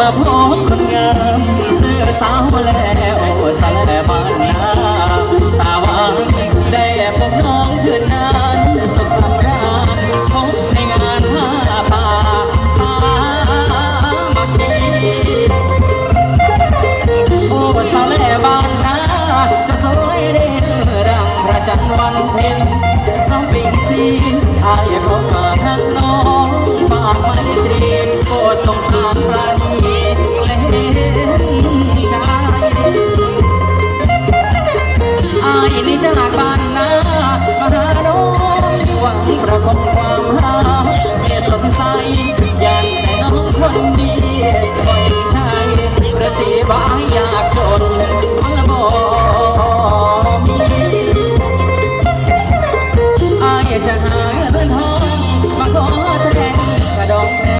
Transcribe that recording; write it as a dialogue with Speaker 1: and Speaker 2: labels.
Speaker 1: มาพบคนงามเสื้อสาวแล้วฉันแต่บานาตาวานได้พบน้องคืนนั้นสุขสำราญพบในงานผ้าป่าสามกีโอ้สาวแล้วบานาจะสวยเดินรังประจันวันเพ็ญน้องปิงซีอายพบกาบทักน้องฝากไม่ตรีโปรดสงสารพระ นี้จากบ้านนามาหาน้องหวังประคองความหาเมตสดใย